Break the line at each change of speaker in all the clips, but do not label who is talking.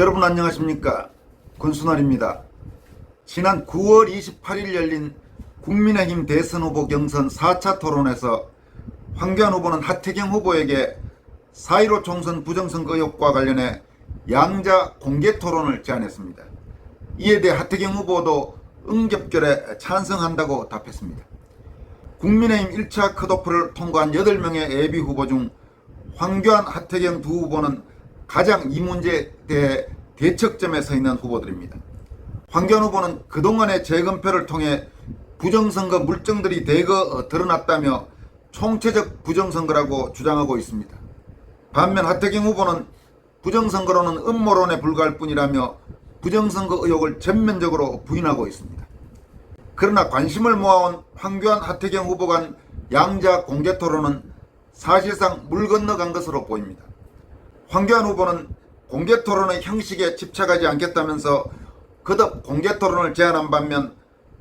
여러분 안녕하십니까 권순환입니다. 지난 9월 28일 열린 국민의힘 대선 후보 경선 4차 토론에서 황교안 후보는 하태경 후보에게 4.15 총선 부정선거 의혹과 관련해 양자 공개 토론을 제안했습니다. 이에 대해 하태경 후보도 응접결에 찬성한다고 답했습니다. 국민의힘 1차 컷오프를 통과한 8명의 예비 후보 중 황교안, 하태경 두 후보는 가장 이 문제에 대해 대척점에 서 있는 후보들입니다. 황교안 후보는 그동안의 재검표를 통해 부정선거 물증들이 대거 드러났다며 총체적 부정선거라고 주장하고 있습니다. 반면 하태경 후보는 부정선거로는 음모론에 불과할 뿐이라며 부정선거 의혹을 전면적으로 부인하고 있습니다. 그러나 관심을 모아온 황교안 하태경 후보 간 양자 공개 토론은 사실상 물 건너간 것으로 보입니다. 황교안 후보는 공개 토론의 형식에 집착하지 않겠다면서 거듭 공개 토론을 제안한 반면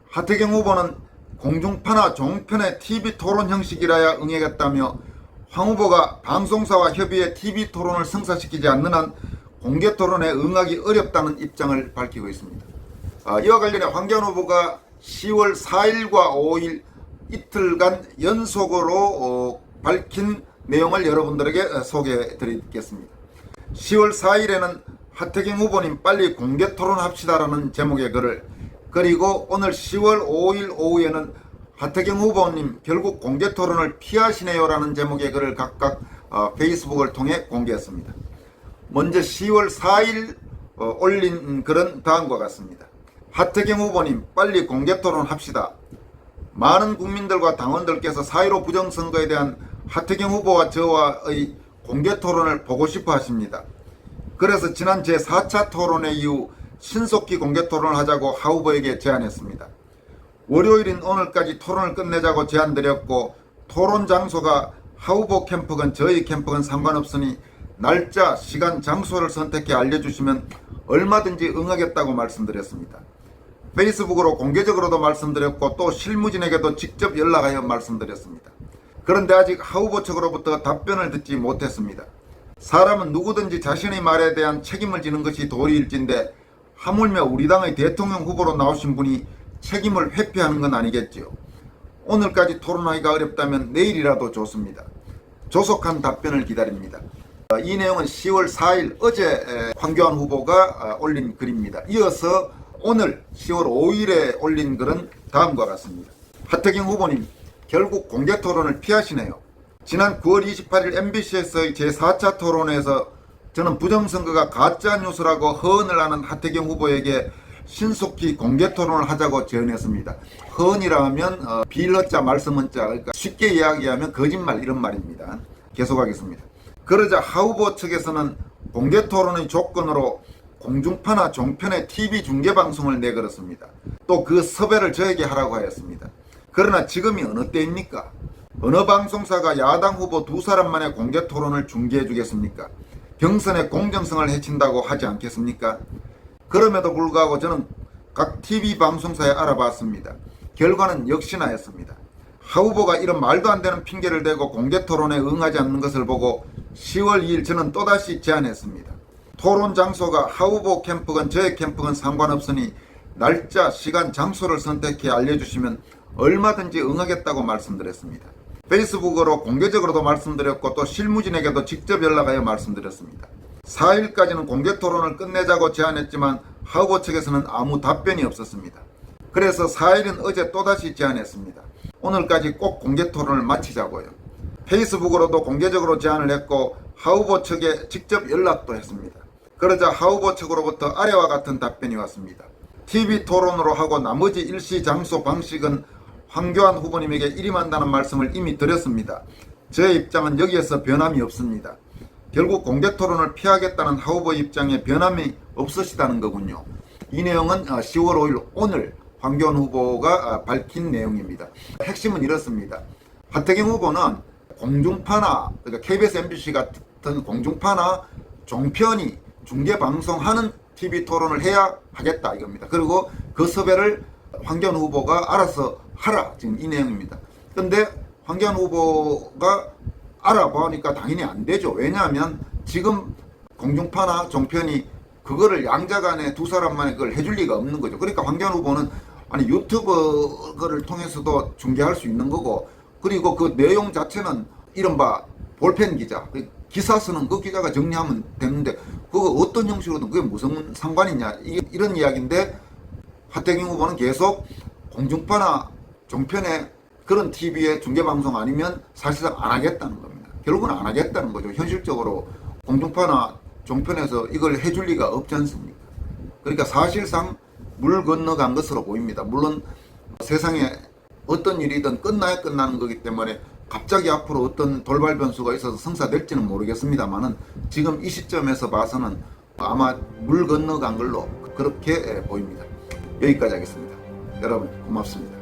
하태경 후보는 공중파나 종편의 TV 토론 형식이라야 응하겠다며 황 후보가 방송사와 협의해 TV 토론을 성사시키지 않는 한 공개 토론에 응하기 어렵다는 입장을 밝히고 있습니다. 아, 이와 관련해 황교안 후보가 10월 4일과 5일 이틀간 연속으로 어, 밝힌 내용을 여러분들에게 어, 소개해 드리겠습니다. 10월 4일에는 하태경 후보님 빨리 공개 토론합시다라는 제목의 글을 그리고 오늘 10월 5일 오후에는 하태경 후보님 결국 공개 토론을 피하시네요라는 제목의 글을 각각 어, 페이스북을 통해 공개했습니다. 먼저 10월 4일 어, 올린 글은 다음과 같습니다. 하태경 후보님 빨리 공개 토론합시다. 많은 국민들과 당원들께서 4.15 부정선거에 대한 하태경 후보와 저와의 공개 토론을 보고 싶어 하십니다. 그래서 지난 제4차 토론회 이후 신속히 공개 토론을 하자고 하 후보에게 제안했습니다. 월요일인 오늘까지 토론을 끝내자고 제안드렸고 토론 장소가 하 후보 캠프건 저희 캠프건 상관없으니 날짜, 시간, 장소를 선택해 알려주시면 얼마든지 응하겠다고 말씀드렸습니다. 페이스북으로 공개적으로도 말씀드렸고 또 실무진에게도 직접 연락하여 말씀드렸습니다. 그런데 아직 하 후보 측으로부터 답변을 듣지 못했습니다. 사람은 누구든지 자신의 말에 대한 책임을 지는 것이 도리일진데 하물며 우리 당의 대통령 후보로 나오신 분이 책임을 회피하는 건 아니겠지요. 오늘까지 토론하기가 어렵다면 내일이라도 좋습니다. 조속한 답변을 기다립니다. 어, 이 내용은 10월 4일 어제 에, 황교안 후보가 어, 올린 글입니다. 이어서 오늘 10월 5일에 올린 글은 다음과 같습니다. 하태경 후보님 결국 공개 토론을 피하시네요. 지난 9월 28일 MBC에서의 제4차 토론에서 저는 부정선거가 가짜 뉴스라고 허언을 하는 하태경 후보에게 신속히 공개 토론을 하자고 제안했습니다. 허언이라면 어, 빌허자 말씀은자 그러니까 쉽게 이야기하면 거짓말 이런 말입니다. 계속하겠습니다. 그러자 하 후보 측에서는 공개 토론의 조건으로 공중파나 종편의 TV 중계 방송을 내걸었습니다. 또 그 섭외를 저에게 하라고 하였습니다. 그러나 지금이 어느 때입니까? 어느 방송사가 야당 후보 두 사람만의 공개 토론을 중계해 주겠습니까? 경선의 공정성을 해친다고 하지 않겠습니까? 그럼에도 불구하고 저는 각 TV 방송사에 알아봤습니다. 결과는 역시나였습니다. 하 후보가 이런 말도 안 되는 핑계를 대고 공개 토론에 응하지 않는 것을 보고 10월 2일 저는 또다시 제안했습니다. 토론 장소가 하 후보 캠프건 저의 캠프건 상관없으니 날짜, 시간, 장소를 선택해 알려주시면 얼마든지 응하겠다고 말씀드렸습니다. 페이스북으로 공개적으로도 말씀드렸고 또 실무진에게도 직접 연락하여 말씀드렸습니다. 4일까지는 공개 토론을 끝내자고 제안했지만 하 후보 측에서는 아무 답변이 없었습니다. 그래서 4일은 어제 또다시 제안했습니다. 오늘까지 꼭 공개 토론을 마치자고요. 페이스북으로도 공개적으로 제안을 했고 하 후보 측에 직접 연락도 했습니다. 그러자 하 후보 측으로부터 아래와 같은 답변이 왔습니다. TV 토론으로 하고 나머지 일시 장소 방식은 황교안 후보님에게 일임한다는 말씀을 이미 드렸습니다. 제 입장은 여기에서 변함이 없습니다. 결국 공개 토론을 피하겠다는 하 후보 입장에 변함이 없으시다는 거군요. 이 내용은 10월 5일 오늘 황교안 후보가 아, 밝힌 내용입니다. 핵심은 이렇습니다. 하태경 후보는 공중파나 그러니까 KBS, MBC 같은 공중파나 종편이 중계 방송하는 TV 토론을 해야 하겠다 이겁니다. 그리고 그 섭외를 황교안 후보가 알아서 하라 지금 이 내용입니다. 근데 황교안 후보가 알아보니까 당연히 안 되죠. 왜냐하면 지금 공중파나 종편이 그거를 양자간에 두 사람만에 그걸 해줄 리가 없는 거죠. 그러니까 황교안 후보는 아니 유튜브 거를 통해서도 중계할 수 있는 거고 그리고 그 내용 자체는 이른바 볼펜 기자 그 기사 쓰는 그 기자가 정리하면 되는데 그거 어떤 형식으로든 그게 무슨 상관이냐 이, 이런 이야기인데 하태경 후보는 계속 공중파나 종편에 그런 TV의 중계방송 아니면 사실상 안 하겠다는 겁니다. 결국은 안 하겠다는 거죠. 현실적으로 공중파나 종편에서 이걸 해줄 리가 없지 않습니까? 그러니까 사실상 물 건너간 것으로 보입니다. 물론 세상에 어떤 일이든 끝나야 끝나는 거기 때문에 갑자기 앞으로 어떤 돌발 변수가 있어서 성사될지는 모르겠습니다만은 지금 이 시점에서 봐서는 아마 물 건너간 걸로 그렇게 보입니다. 여기까지 하겠습니다. 여러분 고맙습니다.